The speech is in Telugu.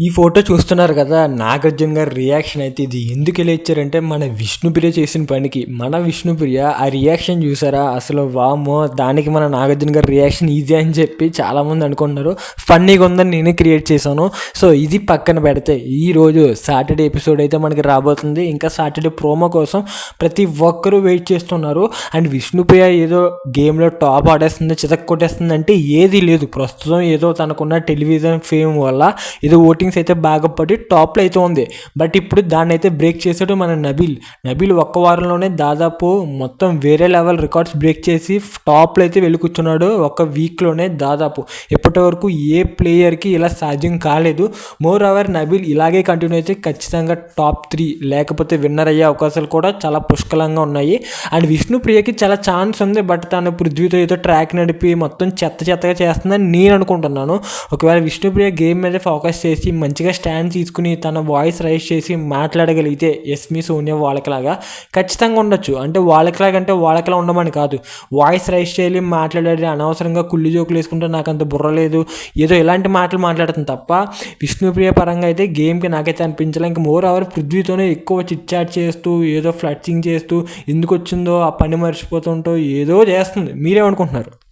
ఈ ఫోటో చూస్తున్నారు కదా నాగార్జున గారి రియాక్షన్ అయితే ఇది. ఎందుకు ఇలా ఇచ్చారంటే మన విష్ణుప్రియ చేసిన పనికి. మన విష్ణుప్రియ ఆ రియాక్షన్ చూసారా? అసలు వామో దానికి మన నాగార్జున గారి రియాక్షన్ ఈజీ అని చెప్పి చాలామంది అనుకుంటున్నారు. ఫన్నీగా ఉందని నేనే క్రియేట్ చేశాను. సో ఇది పక్కన పెడితే ఈ రోజు సాటర్డే ఎపిసోడ్ అయితే మనకి రాబోతుంది. ఇంకా సాటర్డే ప్రోమో కోసం ప్రతి ఒక్కరూ వెయిట్ చేస్తున్నారు. అండ్ విష్ణుప్రియ ఏదో గేమ్లో టాప్ ఆడేస్తుంది చితక్ కొట్టేస్తుంది అంటే ఏది లేదు. ప్రస్తుతం ఏదో తనకున్న టెలివిజన్ ఫేమ్ వల్ల ఏదో ఓటింగ్స్ అయితే బాగా పడి టాప్లో అయితే ఉంది. బట్ ఇప్పుడు దాన్ని అయితే బ్రేక్ చేసాడు మన నబీల్. నబీల్ ఒక్క వారంలోనే దాదాపు మొత్తం వేరే లెవెల్ రికార్డ్స్ బ్రేక్ చేసి టాప్లో అయితే వెళ్ళి కూర్చున్నాడు ఒక వీక్లోనే దాదాపు. ఇప్పటి వరకు ఏ ప్లేయర్కి ఇలా సాధ్యం కాలేదు. మోర్ అవర్ నబీల్ ఇలాగే కంటిన్యూ అయితే ఖచ్చితంగా టాప్ త్రీ లేకపోతే విన్నర్ అయ్యే అవకాశాలు కూడా చాలా పుష్కలంగా ఉన్నాయి. అండ్ విష్ణుప్రియకి చాలా ఛాన్స్ ఉంది. బట్ తను పృథ్వీతో ఏదో ట్రాక్ నడిపి మొత్తం చెత్త చెత్తగా చేస్తుందని నేను అనుకుంటున్నాను. ఒకవేళ విష్ణుప్రియ గేమ్ మీద ఫోకస్ చేసి మంచిగా స్టాండ్ తీసుకుని తన వాయిస్ రైజ్ చేసి మాట్లాడగలిగితే ఎస్మి సోనియా వాళ్ళకిలాగా ఖచ్చితంగా ఉండొచ్చు. అంటే వాళ్ళకిలాగా అంటే వాళ్ళకిలా ఉండమని కాదు. వాయిస్ రైజ్ చేయాలి మాట్లాడాలి అనవసరంగా కుళ్ళి జోకులు వేసుకుంటే నాకు అంత బుర్ర లేదు. ఏదో ఇలాంటి మాటలు మాట్లాడుతుంది తప్ప విష్ణుప్రియ పరంగా అయితే గేమ్కి నాకైతే అనిపించలే. ఇంకా మోర్ అవర్ పృథ్వీతోనే ఎక్కువ చిట్ చాట్ చేస్తూ ఏదో ఫ్లట్చింగ్ చేస్తూ ఎందుకు వచ్చిందో ఆ పని మర్చిపోతుంటో ఏదో చేస్తుంది. మీరేమనుకుంటున్నారు?